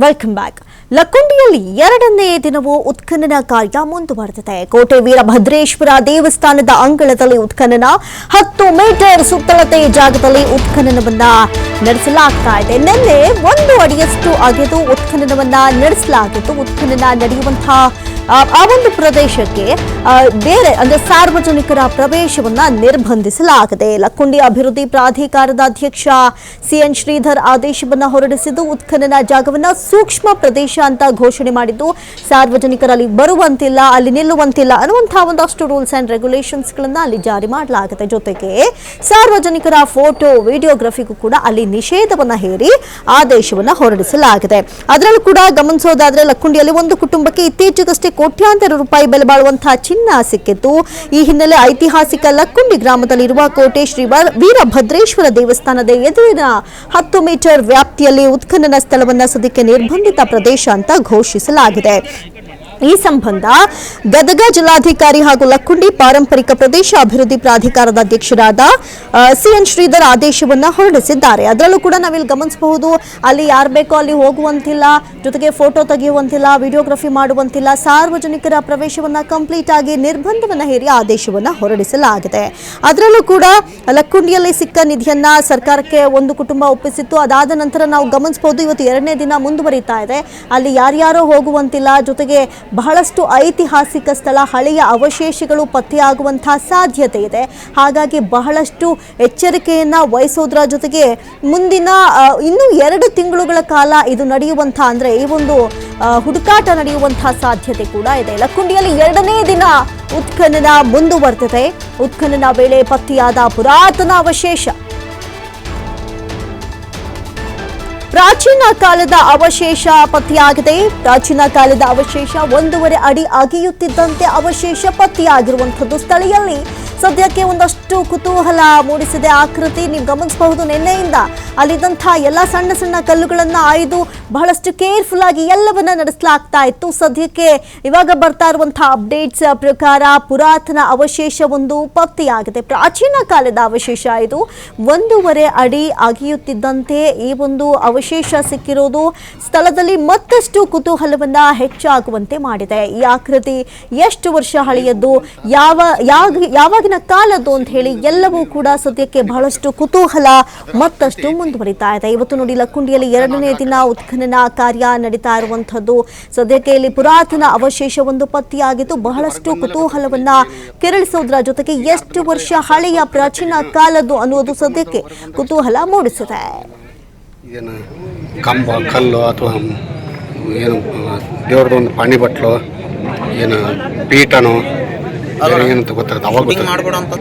Welcome back ಲಕ್ಕುಂಡಿಯಲ್ಲಿ ಎರಡನೇ ದಿನವೂ ಉತ್ಖನನ ಕಾರ್ಯ ಮುಂದುವರೆದಿದೆ. ಕೋಟೆ ವೀರಭದ್ರೇಶ್ವರ ದೇವಸ್ಥಾನದ ಅಂಗಳದಲ್ಲಿ ಉತ್ಖನನ, ಹತ್ತು ಮೀಟರ್ ಸುತ್ತಳತೆ ಜಾಗದಲ್ಲಿ ಉತ್ಖನನವನ್ನ ನಡೆಸಲಾಗ್ತಾ ಇದೆ. ನಿನ್ನೆ ಒಂದು ಅಡಿಯಷ್ಟು ಅಗೆದು ಉತ್ಖನನವನ್ನ ನಡೆಸಲಾಗಿತ್ತು ಉತ್ಖನನ ನಡೆಯುವಂತಹ ಆ ಒಂದು ಪ್ರದೇಶಕ್ಕೆ ಬೇರೆ, ಅಂದ್ರೆ ಸಾರ್ವಜನಿಕರ ಪ್ರವೇಶವನ್ನ ನಿರ್ಬಂಧಿಸಲಾಗಿದೆ ಲಕ್ಕುಂಡಿ ಅಭಿವೃದ್ಧಿ ಪ್ರಾಧಿಕಾರದ ಅಧ್ಯಕ್ಷ ಸಿಎನ್ ಶ್ರೀಧರ್ ಆದೇಶವನ್ನ ಹೊರಡಿಸಿದ್ದು, ಉತ್ಖನನ ಜಾಗವನ್ನ ಸೂಕ್ಷ್ಮ ಪ್ರದೇಶ ಅಂತ ಘೋಷಣೆ ಮಾಡಿದ್ದು, ಸಾರ್ವಜನಿಕರಲ್ಲಿ ಬರುವಂತಿಲ್ಲ, ಅಲ್ಲಿ ನಿಲ್ಲುವಂತಿಲ್ಲ ಅನ್ನುವಂತಹ ಒಂದಷ್ಟು ರೂಲ್ಸ್ ಅಂಡ್ ರೆಗ್ಯುಲೇಷನ್ಸ್ ಗಳನ್ನ ಅಲ್ಲಿ ಜಾರಿ ಮಾಡಲಾಗುತ್ತೆ ಜೊತೆಗೆ ಸಾರ್ವಜನಿಕರ ಫೋಟೋ, ವಿಡಿಯೋಗ್ರಫಿಗೂ ಕೂಡ ಅಲ್ಲಿ ನಿಷೇಧವನ್ನ ಹೇರಿ ಆದೇಶವನ್ನ ಹೊರಡಿಸಲಾಗಿದೆ. ಅದರಲ್ಲೂ ಕೂಡ ಗಮನಿಸೋದಾದ್ರೆ ಲಕ್ಕುಂಡಿಯಲ್ಲಿ ಒಂದು ಕುಟುಂಬಕ್ಕೆ ಇತ್ತೀಚೆಗಷ್ಟೇ ಕೋಟ್ಯಾಂತರ ರೂಪಾಯಿ ಬೆಲೆ ಬಾಳುವಂತಹ ಚಿನ್ನ ಸಿಕ್ಕಿತ್ತು. ಈ ಹಿನ್ನೆಲೆ ಐತಿಹಾಸಿಕ ಲಕ್ಕುಂಡಿ ಗ್ರಾಮದಲ್ಲಿರುವ ಕೋಟೆ ಶ್ರೀ ವೀರಭದ್ರೇಶ್ವರ ದೇವಸ್ಥಾನದ ಎದುರಿನ ಹತ್ತು ಮೀಟರ್ ವ್ಯಾಪ್ತಿಯಲ್ಲಿ ಉತ್ಖನನ ಸ್ಥಳವನ್ನ ಸದ್ಯಕ್ಕೆ ನಿರ್ಬಂಧಿತ ಪ್ರದೇಶ ಅಂತ ಘೋಷಿಸಲಾಗಿದೆ. ಈ ಸಂಬಂಧ ಗದಗ ಜಿಲ್ಲಾಧಿಕಾರಿ ಹಾಗೂ ಲಕ್ಕುಂಡಿ ಪಾರಂಪರಿಕ ಪ್ರದೇಶ ಅಭಿವೃದ್ಧಿ ಪ್ರಾಧಿಕಾರದ ಅಧ್ಯಕ್ಷರಾದ ಸಿಎನ್ ಶ್ರೀಧರ್ ಆದೇಶವನ್ನು ಹೊರಡಿಸಿದ್ದಾರೆ. ಅದರಲ್ಲೂ ಕೂಡ ನಾವಿಲ್ಲಿ ಗಮನಿಸಬಹುದು, ಅಲ್ಲಿ ಯಾರು ಬೇಕೋ ಅಲ್ಲಿ ಹೋಗುವಂತಿಲ್ಲ, ಜೊತೆಗೆ ಫೋಟೋ ತೆಗೆಯುವಂತಿಲ್ಲ, ವಿಡಿಯೋಗ್ರಫಿ ಮಾಡುವಂತಿಲ್ಲ, ಸಾರ್ವಜನಿಕರ ಪ್ರವೇಶವನ್ನು ಕಂಪ್ಲೀಟ್ ಆಗಿ ನಿರ್ಬಂಧವನ್ನು ಹೇರಿ ಆದೇಶವನ್ನು ಹೊರಡಿಸಲಾಗಿದೆ. ಅದರಲ್ಲೂ ಕೂಡ ಲಕ್ಕುಂಡಿಯಲ್ಲಿ ಸಿಕ್ಕ ನಿಧಿಯನ್ನ ಸರ್ಕಾರಕ್ಕೆ ಒಂದು ಕುಟುಂಬ ಒಪ್ಪಿಸಿತ್ತು. ಅದಾದ ನಂತರ ನಾವು ಗಮನಿಸಬಹುದು, ಇವತ್ತು ಎರಡನೇ ದಿನ ಮುಂದುವರಿತಾ ಇದೆ. ಅಲ್ಲಿ ಯಾರ್ಯಾರೋ ಹೋಗುವಂತಿಲ್ಲ, ಜೊತೆಗೆ ಬಹಳಷ್ಟು ಐತಿಹಾಸಿಕ ಸ್ಥಳ, ಹಳೆಯ ಅವಶೇಷಗಳು ಪತ್ತೆಯಾಗುವಂತಹ ಸಾಧ್ಯತೆ ಇದೆ. ಹಾಗಾಗಿ ಬಹಳಷ್ಟು ಎಚ್ಚರಿಕೆಯನ್ನು ವಹಿಸೋದ್ರ ಜೊತೆಗೆ ಮುಂದಿನ ಇನ್ನೂ ಎರಡು ತಿಂಗಳುಗಳ ಕಾಲ ಇದು ನಡೆಯುವಂಥ, ಅಂದ್ರೆ ಈ ಒಂದು ಹುಡುಕಾಟ ನಡೆಯುವಂತಹ ಸಾಧ್ಯತೆ ಕೂಡ ಇದೆ. ಲಕ್ಕುಂಡಿಯಲ್ಲಿ ಎರಡನೇ ದಿನ ಉತ್ಖನನ ಮುಂದುವರೆದಿದೆ. ಉತ್ಖನನ ವೇಳೆ ಪತ್ತೆಯಾದ ಪುರಾತನ ಅವಶೇಷ. ಪ್ರಾಚೀನ ಕಾಲದ ಅವಶೇಷ ಪತ್ತೆಯಾಗಿದೆ. ಪ್ರಾಚೀನ ಕಾಲದ ಅವಶೇಷ ಒಂದೂವರೆ ಅಡಿ ಅಗೆಯುತ್ತಿದ್ದಂತೆ ಅವಶೇಷ ಪತ್ತೆಯಾಗಿರುವಂಥದ್ದು ಸ್ಥಳೀಯಲ್ಲಿ. ಸದ್ಯಕ್ಕೆ ಒಂದಷ್ಟು ಕುತೂಹಲ ಮೂಡಿಸಿದೆ. ಆಕೃತಿ ನೀವು ಗಮನಿಸಬಹುದು. ನಿನ್ನೆಯಿಂದ ಅಲ್ಲಿದ್ದಂತಹ ಎಲ್ಲ ಸಣ್ಣ ಸಣ್ಣ ಕಲ್ಲುಗಳನ್ನ ಆಯ್ದು ಬಹಳಷ್ಟು ಕೇರ್ಫುಲ್ ಆಗಿ ಎಲ್ಲವನ್ನ ನಡೆಸಲಾಗ್ತಾ ಇತ್ತು. ಸದ್ಯಕ್ಕೆ ಇವಾಗ ಬರ್ತಾ ಇರುವಂತಹ ಅಪ್ಡೇಟ್ಸ್ ಪ್ರಕಾರ ಪುರಾತನ ಅವಶೇಷ ಒಂದು ಪತ್ತೆಯಾಗಿದೆ ಪ್ರಾಚೀನ ಕಾಲದ ಅವಶೇಷ ಇದು. ಒಂದೂವರೆ ಅಡಿ ಅಗಿಯುತ್ತಿದ್ದಂತೆ ಈ ಒಂದು ಅವಶೇಷ ಸಿಕ್ಕಿರೋದು ಸ್ಥಳದಲ್ಲಿ ಮತ್ತಷ್ಟು ಕುತೂಹಲವನ್ನ ಹೆಚ್ಚಾಗುವಂತೆ ಮಾಡಿದೆ. ಈ ಆಕೃತಿ ಎಷ್ಟು ವರ್ಷ ಹಳೆಯದ್ದು? ಯಾವ ಯಾವ ಕಾಲದ್ದು ಅಂತ ಹೇಳಿ ಎಲ್ಲವೂ ಕೂಡ ಸದ್ಯಕ್ಕೆ ಬಹಳಷ್ಟು ಕುತೂಹಲ ಮತ್ತಷ್ಟು ಮುಂದುವರಿತಾ ಇದೆ. ಇವತ್ತು ನೋಡಿ ಲಕ್ಕುಂಡಿಯಲ್ಲಿ ಎರಡನೇ ದಿನ ಉತ್ಖನನ ಕಾರ್ಯ ನಡೀತಾ ಇರುವಂತಹದ್ದು ಸದ್ಯಕ್ಕೆ ಇಲ್ಲಿ ಪುರಾತನ ಅವಶೇಷ ಒಂದು ಪತ್ತೆಯಾಗಿದ್ದು ಬಹಳಷ್ಟು ಕುತೂಹಲವನ್ನ ಕೆರಳಿಸೋದ್ರ ಜೊತೆಗೆ ಎಷ್ಟು ವರ್ಷ ಹಳೆಯ ಪ್ರಾಚೀನ ಕಾಲದ್ದು ಅನ್ನುವುದು ಸದ್ಯಕ್ಕೆ ಕುತೂಹಲ ಮೂಡಿಸಿದೆ. ಕಂಬ, ಕಲ್ಲು ಅಥವಾ ಏನು ದೇವ್ರದ್ದು ಒಂದು ಪಾಣಿ ಬಟ್ಲು ಏನು ಪೀಠನೋ ಏನಂತ ಅವಾಗ ಅಂತ.